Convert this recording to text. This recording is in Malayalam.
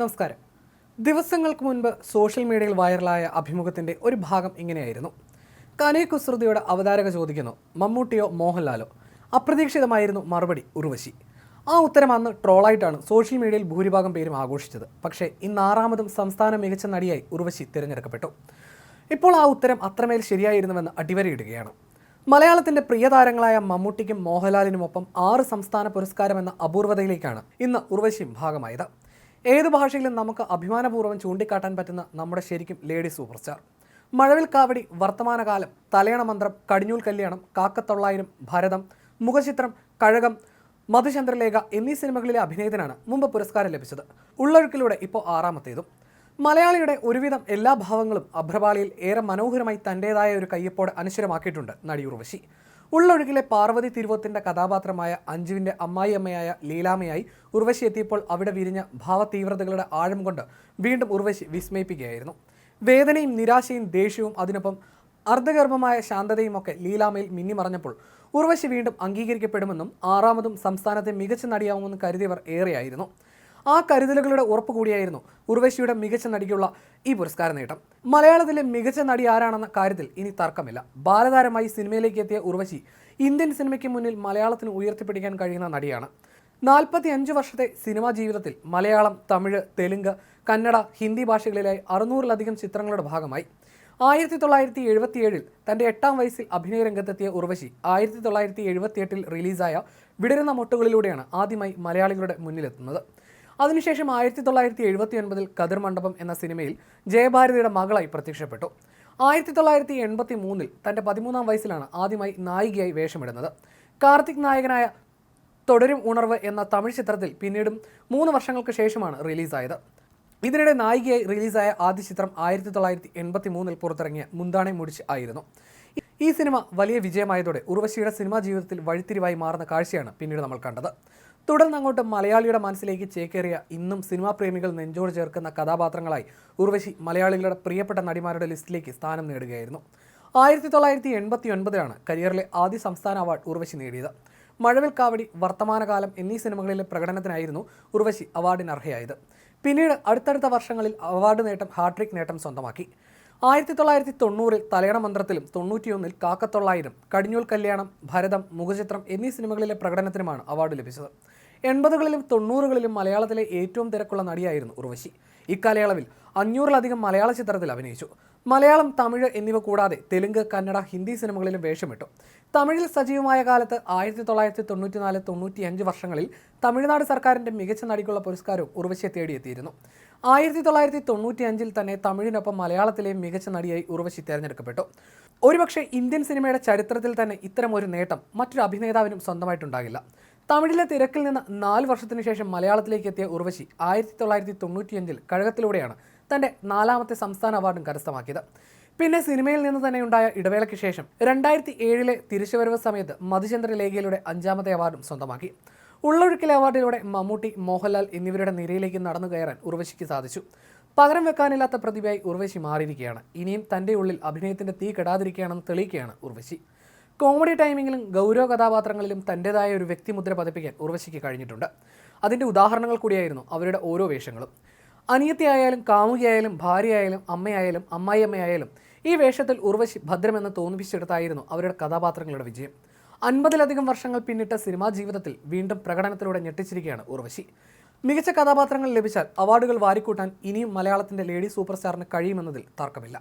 നമസ്കാരം. ദിവസങ്ങൾക്ക് മുൻപ് സോഷ്യൽ മീഡിയയിൽ വൈറലായ അഭിമുഖത്തിന്റെ ഒരു ഭാഗം ഇങ്ങനെയായിരുന്നു. കനേ കുസൃതിയുടെ അവതാരക ചോദിക്കുന്നു മമ്മൂട്ടിയോ മോഹൻലാലോ? അപ്രതീക്ഷിതമായിരുന്നു മറുപടി ഉർവശി. ആ ഉത്തരം അന്ന് ട്രോളായിട്ടാണ് സോഷ്യൽ മീഡിയയിൽ ഭൂരിഭാഗം പേരും ആഘോഷിച്ചത്. പക്ഷേ ഇന്ന് ആറാമതും സംസ്ഥാന മികച്ച നടിയായി ഉർവശി തിരഞ്ഞെടുക്കപ്പെട്ടു. ഇപ്പോൾ ആ ഉത്തരം അത്രമേൽ ശരിയായിരുന്നുവെന്ന് അടിവരയിടുകയാണ്. മലയാളത്തിന്റെ പ്രിയ താരങ്ങളായ മമ്മൂട്ടിക്കും മോഹൻലാലിനുമൊപ്പം ആറ് സംസ്ഥാന പുരസ്കാരം എന്ന അപൂർവതയിലേക്കാണ് ഇന്ന് ഉർവശിയും ഭാഗമായത്. ഏത് ഭാഷയിലും നമുക്ക് അഭിമാനപൂർവം ചൂണ്ടിക്കാട്ടാൻ പറ്റുന്ന നമ്മുടെ ശരിക്കും lady super star Mazhavil Kavadi Varthamanakalam Thalayana Manthram Kadinjool കല്യാണം കാക്കത്തൊള്ളായിരം ഭരതം മുഖചിത്രം കഴകം മധുചന്ദ്രലേഖ എന്നീ സിനിമകളിലെ അഭിനയത്തിനാണ് മുമ്പ് പുരസ്കാരം ലഭിച്ചത്. ഉള്ളൊഴുക്കിലൂടെ ഇപ്പോൾ ആറാമത്തേതും. മലയാളിയുടെ ഒരുവിധം എല്ലാ ഭാവങ്ങളും അഭ്രപാളിയിൽ ഏറെ മനോഹരമായി തന്റെതായ ഒരു കയ്യപ്പോടെ അനശ്വരമാക്കിയിട്ടുണ്ട് നടി ഉർവശി ഉള്ളൊഴുകിലെ പാർവതി തിരുവോത്തിന്റെ കഥാപാത്രമായ അഞ്ജുവിന്റെ അമ്മായിയമ്മയായ ലീലാമയായി ഉർവശി എത്തിയപ്പോൾ അവിടെ വിരിഞ്ഞ ഭാവതീവ്രതകളുടെ ആഴം കൊണ്ട് വീണ്ടും ഉർവശി വിസ്മയിപ്പിക്കുകയായിരുന്നു. വേദനയും നിരാശയും ദേഷ്യവും അതിനൊപ്പം അർദ്ധഗർഭമായ ശാന്തതയും ഒക്കെ ലീലാമയിൽ മിന്നിമറഞ്ഞപ്പോൾ ഉർവശി വീണ്ടും അംഗീകരിക്കപ്പെടുമെന്നും ആറാമതും സംസ്ഥാനത്തെ മികച്ച നടിയാവുമെന്നും കരുതിയവർ ഏറെയായിരുന്നു. ആ കരുതലുകളുടെ ഉറപ്പ് കൂടിയായിരുന്നു ഉർവശിയുടെ മികച്ച നടിക്കുള്ള ഈ പുരസ്കാര നേട്ടം. മലയാളത്തിലെ മികച്ച നടി ആരാണെന്ന കാര്യത്തിൽ ഇനി തർക്കമില്ല. ബാലതാരമായി സിനിമയിലേക്ക് എത്തിയ ഉർവശി ഇന്ത്യൻ സിനിമയ്ക്ക് മുന്നിൽ മലയാളത്തിന് ഉയർത്തിപ്പിടിക്കാൻ കഴിയുന്ന നടിയാണ്. നാൽപ്പത്തി അഞ്ച് വർഷത്തെ സിനിമാ ജീവിതത്തിൽ മലയാളം തമിഴ് തെലുങ്ക് കന്നഡ ഹിന്ദി ഭാഷകളിലായി അറുന്നൂറിലധികം ചിത്രങ്ങളുടെ ഭാഗമായി. ആയിരത്തി തൊള്ളായിരത്തി എഴുപത്തിയേഴിൽ തന്റെ എട്ടാം വയസ്സിൽ അഭിനയ രംഗത്തെത്തിയ ഉർവശി ആയിരത്തി തൊള്ളായിരത്തി എഴുപത്തിയെട്ടിൽ റിലീസായ വിടരുന്ന മൊട്ടുകളിലൂടെയാണ് ആദ്യമായി മലയാളികളുടെ മുന്നിലെത്തുന്നത്. അതിനുശേഷം ആയിരത്തി തൊള്ളായിരത്തി എഴുപത്തി ഒൻപതിൽ കതിർ മണ്ഡപം എന്ന സിനിമയിൽ ജയഭാരതിയുടെ മകളായി പ്രത്യക്ഷപ്പെട്ടു. ആയിരത്തി തൊള്ളായിരത്തി എൺപത്തി മൂന്നിൽ തന്റെ പതിമൂന്നാം വയസ്സിലാണ് ആദ്യമായി നായികയായി വേഷമിടുന്നത്. കാർത്തിക് നായകനായ തുടരും ഉണർവ് എന്ന തമിഴ് ചിത്രത്തിൽ പിന്നീടും മൂന്ന് വർഷങ്ങൾക്ക് ശേഷമാണ് റിലീസായത്. ഇതിനിടെ നായികയായി റിലീസായ ആദ്യ ചിത്രം ആയിരത്തി തൊള്ളായിരത്തി എൺപത്തി മൂന്നിൽ പുറത്തിറങ്ങിയ മുന്താണെ മുടിച്ച് ആയിരുന്നു. ഈ സിനിമ വലിയ വിജയമായതോടെ ഉർവശിയുടെ സിനിമാ ജീവിതത്തിൽ വഴിത്തിരിവായി മാറുന്ന കാഴ്ചയാണ് പിന്നീട് നമ്മൾ കണ്ടത്. തുടർന്ന് അങ്ങോട്ട് മലയാളിയുടെ മനസ്സിലേക്ക് ചേക്കേറിയ ഇന്നും സിനിമാ പ്രേമികൾ നെഞ്ചോട് ചേർക്കുന്ന കഥാപാത്രങ്ങളായി ഉർവശി മലയാളികളുടെ പ്രിയപ്പെട്ട നടിമാരുടെ ലിസ്റ്റിലേക്ക് സ്ഥാനം നേടുകയായിരുന്നു. ആയിരത്തി തൊള്ളായിരത്തി എൺപത്തി ഒൻപതിലാണ് കരിയറിലെ ആദ്യ സംസ്ഥാന അവാർഡ് ഉർവശി നേടിയത്. മഴവിൽ കാവടി വർത്തമാനകാലം എന്നീ സിനിമകളിലെ പ്രകടനത്തിനായിരുന്നു ഉർവശി അവാർഡിന് അർഹയായത് പിന്നീട് അടുത്തടുത്ത വർഷങ്ങളിൽ അവാർഡ് നേട്ടം ഹാട്രിക് നേട്ടം സ്വന്തമാക്കി. ആയിരത്തി തൊള്ളായിരത്തി തൊണ്ണൂറിൽ തലയണ മന്ത്രത്തിലും തൊണ്ണൂറ്റിയൊന്നിൽ കാക്കത്തൊള്ളായിരം കടിഞ്ഞൂൽ കല്യാണം ഭരതം മുഖചിത്രം എന്നീ സിനിമകളിലെ പ്രകടനത്തിനുമാണ് അവാർഡ് ലഭിച്ചത്. എൺപതുകളിലും തൊണ്ണൂറുകളിലും മലയാളത്തിലെ ഏറ്റവും തിരക്കുള്ള നടിയായിരുന്നു ഉർവശി. ഇക്കാലയളവിൽ അഞ്ഞൂറിലധികം മലയാള ചിത്രത്തിൽ അഭിനയിച്ചു. മലയാളം തമിഴ് എന്നിവ കൂടാതെ തെലുങ്ക് കന്നഡ ഹിന്ദി സിനിമകളിലും വേഷമിട്ടു. തമിഴിൽ സജീവമായ കാലത്ത് ആയിരത്തി തൊള്ളായിരത്തി തൊണ്ണൂറ്റിനാല് തൊണ്ണൂറ്റിയഞ്ച് വർഷങ്ങളിൽ തമിഴ്നാട് സർക്കാരിന്റെ മികച്ച നടിക്കുള്ള പുരസ്കാരവും ഉർവശിയെ തേടിയെത്തിയിരുന്നു. ആയിരത്തി തൊള്ളായിരത്തി തൊണ്ണൂറ്റി അഞ്ചിൽ തന്നെ തമിഴിനൊപ്പം മലയാളത്തിലെ മികച്ച നടിയായി ഉർവശി തിരഞ്ഞെടുക്കപ്പെട്ടു. ഒരുപക്ഷെ ഇന്ത്യൻ സിനിമയുടെ ചരിത്രത്തിൽ തന്നെ ഇത്തരം ഒരു നേട്ടം മറ്റൊരു അഭിനേതാവിനും സ്വന്തമായിട്ടുണ്ടാകില്ല. തമിഴിലെ തിരക്കിൽ നിന്ന് നാല് വർഷത്തിനു ശേഷം മലയാളത്തിലേക്ക് എത്തിയ ഉർവശി ആയിരത്തി തൊള്ളായിരത്തി തൊണ്ണൂറ്റിയഞ്ചിൽ കഴകത്തിലൂടെയാണ് തന്റെ നാലാമത്തെ സംസ്ഥാന അവാർഡും കരസ്ഥമാക്കിയത്. പിന്നെ സിനിമയിൽ നിന്ന് തന്നെ ഉണ്ടായ ഇടവേളയ്ക്ക് ശേഷം രണ്ടായിരത്തി ഏഴിലെ തിരിച്ചുവരവ് സമയത്ത് മധുചന്ദ്ര ലേഖയിലൂടെ അഞ്ചാമത്തെ അവാർഡും സ്വന്തമാക്കി. ഉള്ളൊഴുക്കിലെ അവാർഡിലൂടെ മമ്മൂട്ടി മോഹൻലാൽ എന്നിവരുടെ നിരയിലേക്ക് നടന്നു കയറാൻ ഉർവശിക്ക് സാധിച്ചു. പകരം വെക്കാനില്ലാത്ത പ്രതിഭയായി ഉർവശി മാറിയിരിക്കുകയാണ്. ഇനിയും തന്റെ ഉള്ളിൽ അഭിനയത്തിന്റെ തീ കെടാതിരിക്കുകയാണെന്ന് തെളിയിക്കുകയാണ് ഉർവശി. കോമഡി ടൈമിങ്ങിലും ഗൗരവ കഥാപാത്രങ്ങളിലും തന്റെതായ ഒരു വ്യക്തിമുദ്ര പതിപ്പിക്കാൻ ഉർവശിക്ക് കഴിഞ്ഞിട്ടുണ്ട്. അതിന്റെ ഉദാഹരണങ്ങൾ കൂടിയായിരുന്നു അവരുടെ ഓരോ വേഷങ്ങളും. അനിയത്തിയായാലും കാമുകിയായാലും ഭാര്യയായാലും അമ്മയായാലും അമ്മായിയമ്മയായാലും ഈ വേഷത്തിൽ ഉർവശി ഭദ്രമെന്ന് തോന്നിപ്പിച്ചെടുത്തായിരുന്നു അവരുടെ കഥാപാത്രങ്ങളുടെ വിജയം. അൻപതിലധികം വർഷങ്ങൾ പിന്നിട്ട സിനിമാ ജീവിതത്തിൽ വീണ്ടും പ്രകടനത്തിലൂടെ ഞെട്ടിച്ചിരിക്കുകയാണ് ഉർവശി. മികച്ച കഥാപാത്രങ്ങൾ ലഭിച്ചാൽ അവാർഡുകൾ വാരിക്കൂട്ടാൻ ഇനിയും മലയാളത്തിന്റെ ലേഡി സൂപ്പർ സ്റ്റാറിന് കഴിയുമെന്നതിൽ തർക്കമില്ല.